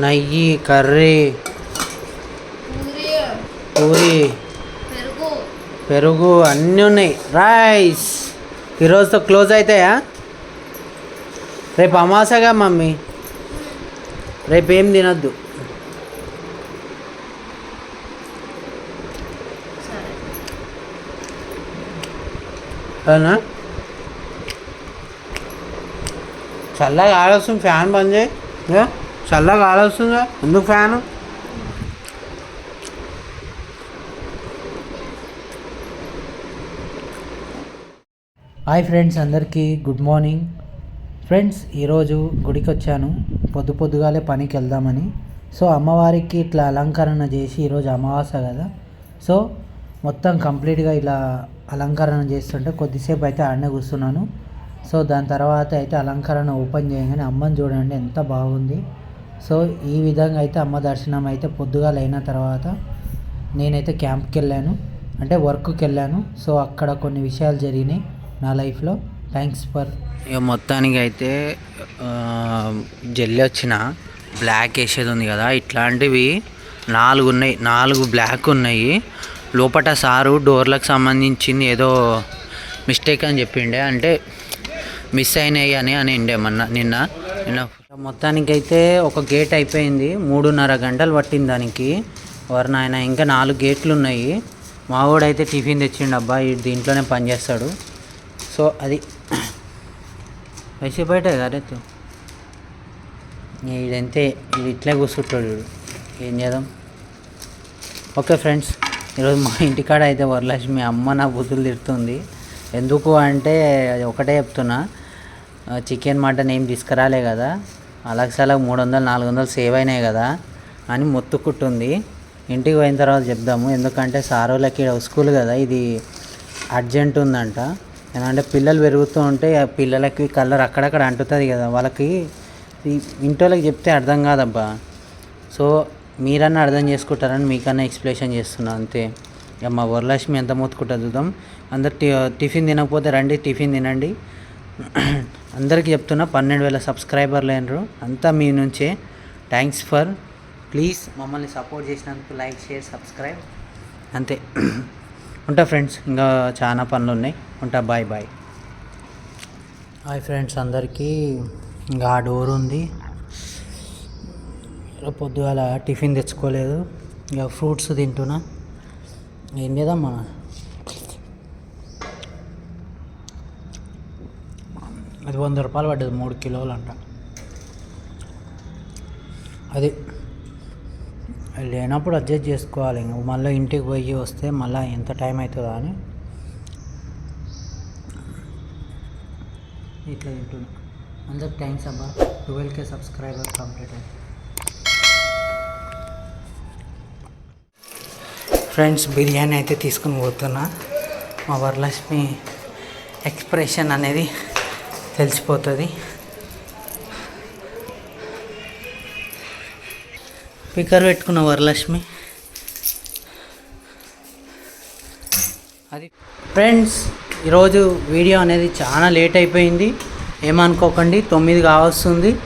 నెయ్యి కర్రీ. పూరి. పూరి. పెరుగు. అన్నీ ఉన్నాయి. రైస్. ఈరోజుతో క్లోజ్ అవుతాయా రేపు అమాసగా మమ్మీ? రేపు ఏం తినొద్దు? అవునా? చల్లగా ఆడొస్తుంది ఫ్యాన్ బంద్ చేయి? చల్లగా ఆలోస్తుందా ఎందుకు ఫ్యాను. హాయ్ ఫ్రెండ్స్ అందరికీ గుడ్ మార్నింగ్. ఫ్రెండ్స్ ఈరోజు గుడికి వచ్చాను పొద్దు పొద్దుగాలే పనికి వెళ్దామని. సో అమ్మవారికి ఇట్లా అలంకరణ చేసి ఈరోజు అమావాస్య కదా. సో మొత్తం కంప్లీట్గా ఇలా అలంకరణ చేస్తుంటే కొద్దిసేపు అయితే ఆడనే కూర్చున్నాను. సో దాని తర్వాత అయితే అలంకరణ ఓపెన్ చేయగానే అమ్మని చూడండి ఎంత బాగుంది. సో ఈ విధంగా అయితే అమ్మ దర్శనం అయితే పొద్దుగాల అయిన తర్వాత నేనైతే క్యాంప్కి వెళ్ళాను అంటే వర్క్కి వెళ్ళాను సో అక్కడ కొన్ని విషయాలు జరిగినాయి నా లైఫ్లో. థ్యాంక్స్ ఫర్ ఇక మొత్తానికి అయితే జల్లి వచ్చిన బ్లాక్ వేసేది ఉంది కదా ఇట్లాంటివి నాలుగు ఉన్నాయి. నాలుగు బ్లాక్ ఉన్నాయి. లోపట సారు డోర్లకు సంబంధించింది ఏదో మిస్టేక్ అని చెప్పిండే. అంటే మిస్ అయినాయి అని అని ఉండే మొన్న నిన్న నిన్న మొత్తానికైతే ఒక గేట్ అయిపోయింది. మూడున్నర గంటలు పట్టింది దానికి. వారు నాయన ఇంకా నాలుగు గేట్లు ఉన్నాయి మావాడైతే టిఫిన్ తెచ్చిండు అబ్బా దీంట్లోనే పనిచేస్తాడు సో అది వయసు బయట కదా వీడంతే ఇది ఇట్లే కూర్చుంటాడు వీడు ఏం చేద్దాం? ఓకే ఫ్రెండ్స్ ఈరోజు మా ఇంటికాడ అయితే వరలక్ష్మి అమ్మ నా బుద్ధులు తిడుతుంది. ఎందుకు అంటే అది ఒకటే చెప్తున్నా. చికెన్ మటన్ ఏం తీసుకురాలే కదా. అలక్సలకు మూడు వందలు నాలుగు వందలు సేవ్ అయినాయి కదా అని మొత్తుకుంటుంది ఇంటికి పోయిన తర్వాత చెప్దాము. ఎందుకంటే సారోళ్ళకి స్కూల్ కదా ఇది అర్జెంట్ ఉందంట. ఎందుకంటే పిల్లలు పెరుగుతూ ఉంటే ఆ పిల్లలకి కలర్ అక్కడక్కడ అంటుతుంది కదా. వాళ్ళకి ఇంటోళ్ళకి చెప్తే అర్థం కాదబ్బా. సో మీరన్నా అర్థం చేసుకుంటారని మీకన్నా ఎక్స్ప్లెనేషన్ చేస్తున్నా అంతే. ఇక మా వరలక్ష్మి ఎంత మొత్తుకుంటుంది చూద్దాం. అందరు టిఫిన్ తినకపోతే రండి టిఫిన్ తినండి. అందరికీ చెప్తున్నా పన్నెండు వేల సబ్స్క్రైబర్లు అయినరు. అంతా మీ నుంచే. థ్యాంక్స్ ఫర్ ప్లీజ్ మమ్మల్ని సపోర్ట్ చేసినందుకు లైక్ షేర్ సబ్స్క్రైబ్ అంతే. ఉంటా ఫ్రెండ్స్ ఇంకా చాలా పనులు ఉన్నాయి. ఉంటా బాయ్ బాయ్ హాయ్ ఫ్రెండ్స్ అందరికీ ఇంకా ఆ డోర్ ఉంది. రేపు పొద్దుగాల టిఫిన్ తెచ్చుకోలేదు. ఇక ఫ్రూట్స్ తింటున్నా. ఏం చేద్దామా అది వంద రూపాయలు పడ్డది మూడు కిలోలు అంట. అది అది లేనప్పుడు అడ్జస్ట్ చేసుకోవాలి ఇంక. మళ్ళీ ఇంటికి పోయి వస్తే మళ్ళీ ఎంత టైం అవుతుందా అని ఇట్లా తింటున్నా. అందరికి థ్యాంక్స్ అబ్బా. ట్వెల్వ్ కే సబ్స్క్రైబర్ కంప్లీట్ అయింది. ఫ్రెండ్స్ బిర్యానీ అయితే తీసుకుని పోతున్నా. మా వరలక్ష్మి ఎక్స్ప్రెషన్ అనేది తెలిసిపోతుంది. స్పీకర్ పెట్టుకున్న వరలక్ష్మి? అది ఫ్రెండ్స్ ఈరోజు వీడియో అనేది చాలా లేట్ అయిపోయింది. ఏమనుకోకండి తొమ్మిది కావస్తుంది.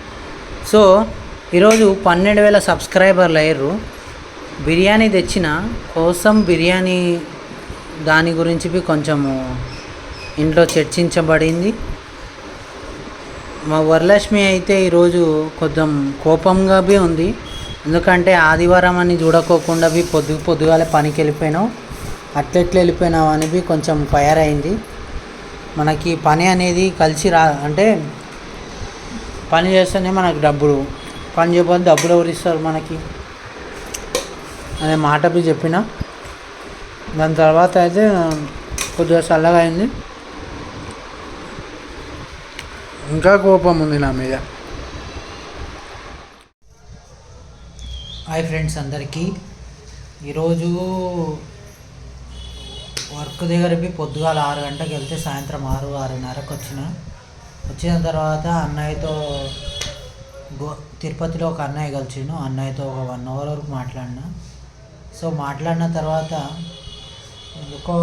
సో ఈరోజు పన్నెండు వేల సబ్స్క్రైబర్లు అయ్యారు. బిర్యానీ తెచ్చిన కోసం బిర్యానీ దాని గురించి కొంచెము ఇంట్లో చర్చించబడింది. మా వరలక్ష్మి అయితే ఈరోజు కొంచెం కోపంగా బి ఉంది. ఎందుకంటే ఆదివారం అని చూడకోకుండా బి పొద్దు పొద్దుగాలే పనికి వెళ్ళిపోయినావు అట్లెట్లు వెళ్ళిపోయినావు అని బి కొంచెం ఫైర్ అయింది. మనకి పని అనేది కలిసి రా అంటే పని చేస్తేనే మనకు డబ్బులు. పని చేయబోతే డబ్బులు ఎవరు ఇస్తారు మనకి? అనే మాట బి చెప్పిన. దాని తర్వాత అయితే కొద్దిగా చల్లగా అయింది. ఇంకా కోపం ఉంది నా మీద. హాయ్ ఫ్రెండ్స్ అందరికీ. ఈరోజు వర్క్ దగ్గరికి పొద్దుగాల ఆరు గంటలకు వెళ్తే సాయంత్రం ఆరు ఆరున్నరకు వచ్చిన. వచ్చిన తర్వాత అన్నయ్యతో గో తిరుపతిలో ఒక అన్నయ్య కలిసిండు. అన్నయ్యతో ఒక వన్ అవర్ వరకు మాట్లాడినా. సో మాట్లాడిన తర్వాత ఎందుకో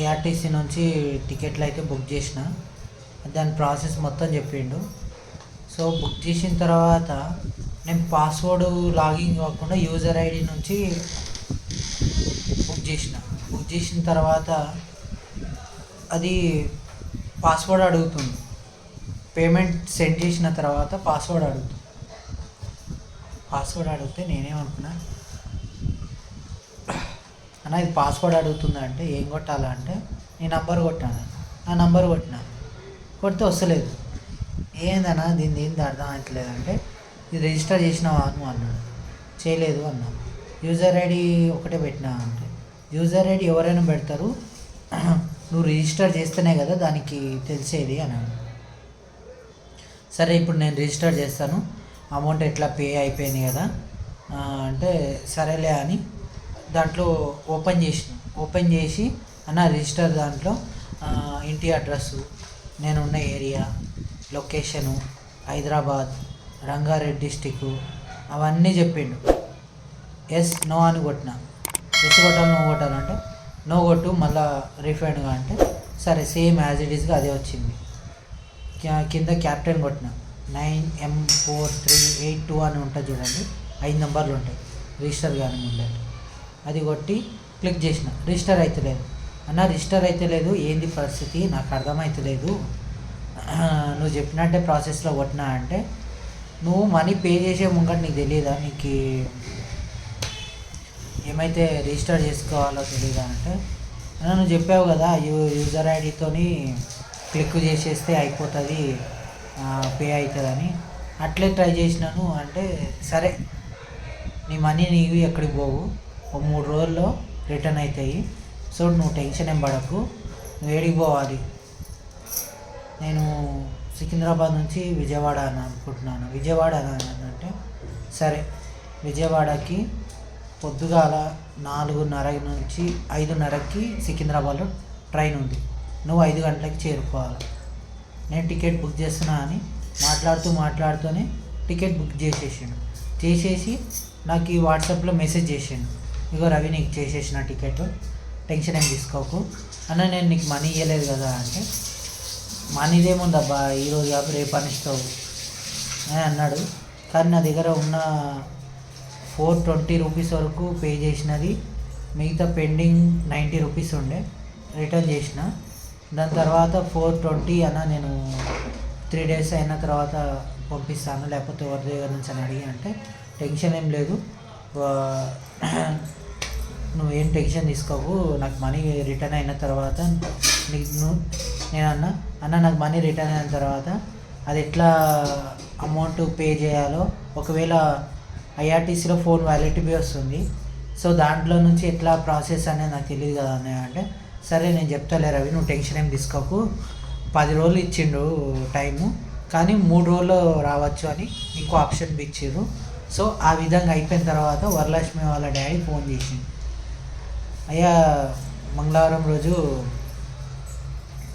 ఐఆర్టీసీ నుంచి టికెట్లు అయితే బుక్ చేసిన. దాని ప్రాసెస్ మొత్తం చెప్పిండు. సో బుక్ చేసిన తర్వాత నేను పాస్వర్డ్ లాగిన్ కాకుండా యూజర్ ఐడి నుంచి బుక్ చేసిన. బుక్ చేసిన తర్వాత అది పాస్వర్డ్ అడుగుతుంది. పేమెంట్ సెండ్ చేసిన తర్వాత పాస్వర్డ్ అడుగుతుంది. పాస్వర్డ్ అడిగితే నేనేమనుకున్నా అన్న ఇది పాస్వర్డ్ అడుగుతుందా అంటే ఏం కొట్టాలా అంటే నీ నంబర్ కొట్టాను. నా నంబర్ కొట్టినా. కొడితే వస్తలేదు. ఏందన్నా దీన్ని ఏంది అర్థం అవట్లేదు అంటే ఇది రిజిస్టర్ చేసినావా నువ్వు అన్నాడు. చేయలేదు అన్నా యూజర్ ఐడి ఒకటే పెట్టినా అంటే యూజర్ ఐడి ఎవరైనా పెడతారు నువ్వు రిజిస్టర్ చేస్తేనే కదా దానికి తెలిసేది అన్నాడు. సరే ఇప్పుడు నేను రిజిస్టర్ చేస్తాను. అమౌంట్ ఎట్లా పే అయిపోయింది కదా అంటే సరేలే అని దాంట్లో ఓపెన్ చేసిన ఓపెన్ చేసి అన్న రిజిస్టర్ దాంట్లో ఇంటి అడ్రస్సు నేనున్న area location Hyderabad Rangareddy district అవన్నీ చెప్పిండు. ఎస్ నో అని కొట్టిన. ఎస్ కొట్టాలి నో కొట్టాలంటే నో కొట్టు మళ్ళా రిఫండ్గా అంటే సరే సేమ్ యాజ్ ఇట్ ఈస్గా అదే వచ్చింది. కింద క్యాప్టెన్ కొట్టిన. Nine M four three eight two అని ఉంటుంది చూడండి. ఐదు నెంబర్లు ఉంటాయి. రిజిస్టర్ కానీ ముందే అది కొట్టి క్లిక్ చేసిన. రిజిస్టర్ అవుతలేదు అన్న రిజిస్టర్ అయితే లేదు. ఏంది పరిస్థితి? నాకు అర్థమవుతలేదు నువ్వు చెప్పినట్టే ప్రాసెస్లో కొట్టినా అంటే నువ్వు మనీ పే చేసే ముంగట నీకు తెలియదా నీకు ఏమైతే రిజిస్టర్ చేసుకోవాలో తెలియదా అంటే నువ్వు చెప్పావు కదా యూ యూజర్ ఐడితోని క్లిక్ చేసేస్తే అయిపోతుంది పే అవుతుందని అట్లే ట్రై చేసినాను అంటే సరే. నీ మనీ నీవి ఎక్కడికి పోవు? ఒక మూడు రోజుల్లో రిటర్న్ అవుతాయి సో నువ్వు టెన్షన్ ఏం పడకు. నువ్వు ఏడికి పోవాలి. నేను సికింద్రాబాద్ నుంచి విజయవాడ అని అనుకుంటున్నాను. విజయవాడ అంటే సరే విజయవాడకి పొద్దుగాల నాలుగున్నర నుంచి ఐదున్నరకి సికింద్రాబాద్లో ట్రైన్ ఉంది. నువ్వు ఐదు గంటలకి చేరుకోవాలి. నేను టికెట్ బుక్ చేస్తున్నా అని మాట్లాడుతూ మాట్లాడుతూనే టికెట్ బుక్ చేసేసిండు. చేసేసి నాకు ఈ వాట్సాప్లో మెసేజ్ చేసిండు. ఇగో రవి నీకు చేసేసిన టికెట్. టెన్షన్ ఏం తీసుకోకు. అన్న నేను నీకు మనీ ఇవ్వలేదు కదా అంటే మనీదేముందబ్బా ఈరోజు కాదు రేపు అనిస్తావు అని అన్నాడు. కానీ నా దగ్గర ఉన్న ఫోర్ ట్వంటీ రూపీస్ వరకు పే చేసినది మిగతా పెండింగ్ నైంటీ రూపీస్ ఉండే రిటర్న్ చేసిన. దాని తర్వాత ఫోర్ ట్వంటీ అన్న నేను త్రీ డేస్ అయిన తర్వాత పంపిస్తాను లేకపోతే ఎవరి దగ్గర నుంచి అని అడిగి అంటే టెన్షన్ ఏం లేదు. నువ్వేం టెన్షన్ తీసుకోవు నాకు మనీ రిటర్న్ అయిన తర్వాత నీకు నువ్వు నేను అన్న అన్న నాకు మనీ రిటర్న్ అయిన తర్వాత అది ఎట్లా అమౌంట్ పే చేయాలో ఒకవేళ ఐఆర్టీసీలో ఫోన్ వ్యాలిడిటీ వస్తుంది సో దాంట్లో నుంచి ఎట్లా ప్రాసెస్ అనేది నాకు తెలియదు కదా అన్నయ్య అంటే సరే నేను చెప్తాలే రవి నువ్వు టెన్షన్ ఏం తీసుకోకు పది రోజులు ఇచ్చిండు టైము కానీ మూడు రోజులు రావచ్చు అని ఇంకో ఆప్షన్ ఇచ్చిండ్రు. సో ఆ విధంగా అయిపోయిన తర్వాత వరలక్ష్మి వాళ్ళ డాడీ ఫోన్ చేసిండు. అయ్యా మంగళవారం రోజు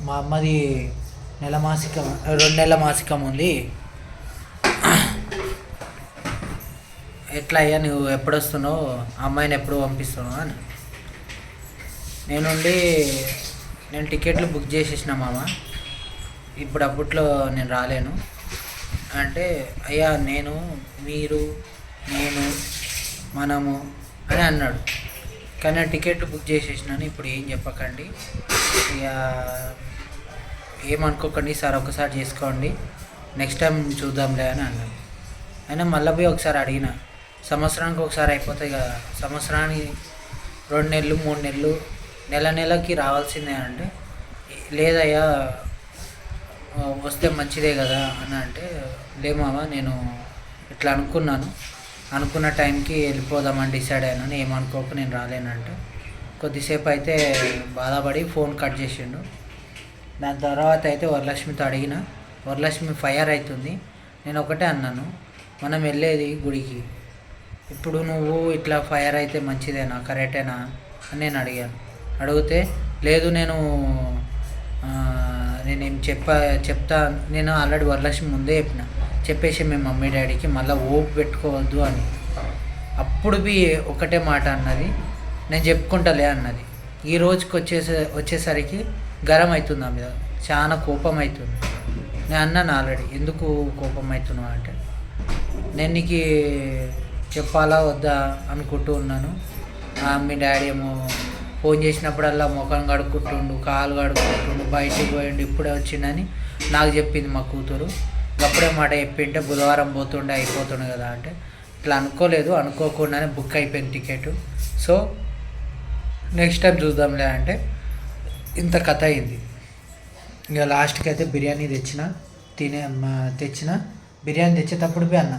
మా అమ్మది నెల మాసికం రెండు నెలల మాసికం ఉంది. ఎట్లా అయ్యా నువ్వు ఎప్పుడు వస్తున్నావు అమ్మాయిని ఎప్పుడు పంపిస్తున్నావు అని. నేనుండి నేను టికెట్లు బుక్ చేసేసిన మామ. ఇప్పుడు అప్పట్లో నేను రాలేను. అంటే అయ్యా నేను మీరు నేను మనము అని అన్నాడు. కానీ ఆ టికెట్ బుక్ చేసేసినాను ఇప్పుడు ఏం చెప్పకండి. ఇక ఏమనుకోకండి సార్ ఒకసారి చేసుకోండి. నెక్స్ట్ టైం చూద్దాంలే అని అన్నాను అయినా మళ్ళీ పోయి ఒకసారి అడిగిన. సంవత్సరానికి ఒకసారి అయిపోతాయి కదా సంవత్సరానికి రెండు నెలలు మూడు నెలలు నెల నెలకి రావాల్సిందే అంటే లేదయ్యా వస్తే మంచిదే కదా అని అంటే లేమావా నేను ఇట్లా అనుకున్నాను. అనుకున్న టైంకి వెళ్ళిపోదామని డిసైడ్ అయినాను ఏమనుకోక నేను రాలేనంట. కొద్దిసేపు అయితే బాధపడి ఫోన్ కట్ చేసిండు. దాని తర్వాత అయితే వరలక్ష్మితో అడిగిన వరలక్ష్మి ఫైర్ అవుతుంది. నేను ఒకటే అన్నాను మనం వెళ్ళేది గుడికి. ఇప్పుడు నువ్వు ఇట్లా ఫైర్ అయితే మంచిదేనా కరెక్టేనా? అని నేను అడిగాను. అడిగితే లేదు నేను నేనేం చెప్ప చెప్తా నేను ఆల్రెడీ వరలక్ష్మి ముందే చెప్పిన. చెప్పేసి మేము మమ్మీ డాడీకి మళ్ళీ ఓపు పెట్టుకోవద్దు అని. అప్పుడు బి ఒకటే మాట అన్నది. నేను చెప్పుకుంటలే అన్నది. ఈ రోజుకి వచ్చేసే వచ్చేసరికి గరం అవుతుంది మీద? చాలా కోపం అవుతుంది నేను అన్నాను ఆల్రెడీ ఎందుకు కోపం అవుతున్నావు అంటే నేను నీకు చెప్పాలా వద్దా అనుకుంటూ ఉన్నాను. మీ డాడీ ఏమో ఫోన్ చేసినప్పుడల్లా ముఖం కడుక్కుంటుండు కాలు కడుక్కుంటుండు బయటికి పోయిండు ఇప్పుడే వచ్చిండని నాకు చెప్పింది మా కూతురు. అప్పుడే మాట చెప్పింటే బుధవారం పోతుండే అయిపోతుండే కదా అంటే ఇట్లా అనుకోలేదు అనుకోకుండానే బుక్ అయిపోయింది టికెట్. సో నెక్స్ట్ టైం చూద్దాంలే అంటే ఇంత కథ అయింది. ఇక లాస్ట్కి అయితే బిర్యానీ తెచ్చిన తినే తెచ్చిన బిర్యానీ తెచ్చేటప్పుడు పోయి అన్న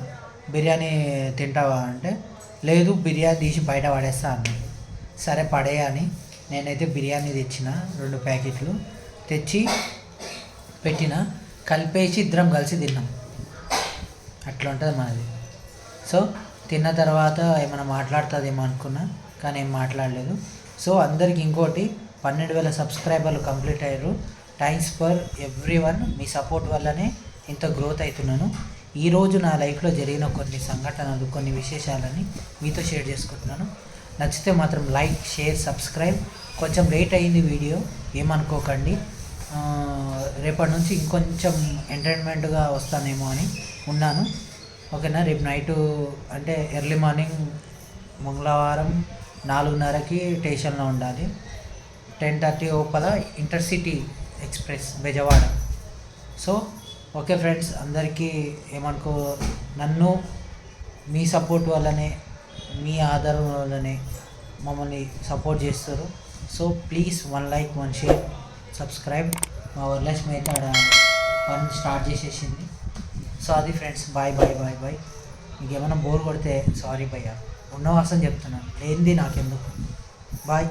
బిర్యానీ తింటావా? అంటే లేదు బిర్యానీ తీసి బయట పడేస్తా అన్న. సరే పడే అని నేనైతే బిర్యానీ తెచ్చిన రెండు ప్యాకెట్లు తెచ్చి పెట్టిన కలిపేసి ఇద్దరం కలిసి తిన్నాం. అట్లా ఉంటుంది మనది. సో తిన్న తర్వాత ఏమైనా మాట్లాడుతుందేమో అనుకున్నా కానీ ఏం మాట్లాడలేదు. సో అందరికి ఇంకోటి పన్నెండు వేల సబ్స్క్రైబర్లు కంప్లీట్ అయ్యారు. థ్యాంక్స్ ఫర్ ఎవ్రీ వన్ మీ సపోర్ట్ వల్లనే ఇంత గ్రోత్ అవుతున్నాను. ఈరోజు నా లైఫ్లో జరిగిన కొన్ని సంఘటనలు కొన్ని విశేషాలని మీతో షేర్ చేసుకుంటున్నాను. నచ్చితే మాత్రం లైక్ షేర్ సబ్స్క్రైబ్. కొంచెం లేట్ అయింది వీడియో. ఏమనుకోకండి. రేపటి నుంచి ఇంకొంచెం ఎంటర్టైన్మెంట్గా వస్తానేమో అని ఉన్నాను. ఓకేనా? రేపు నైటు అంటే ఎర్లీ మార్నింగ్ మంగళవారం నాలుగున్నరకి స్టేషన్లో ఉండాలి. టెన్ థర్టీ లోపల intercity express Bezawada. So okay friends అందరికీ ఏమనుకో నన్ను మీ సపోర్ట్ వల్లనే మీ ఆధారం వల్లనే మమ్మల్ని సపోర్ట్ చేస్తారు. So please one like one share subscribe. మా వరలక్ష్మి అయితే ఆడ పని స్టార్ట్ చేసేసింది. సో అది friends bye bye bye bye మీకు ఏమైనా బోర్ కొడితే సారీ భయ్యా. ఉన్న వాసన చెప్తున్నాను. లేనిది నాకెందుకు? బాయ్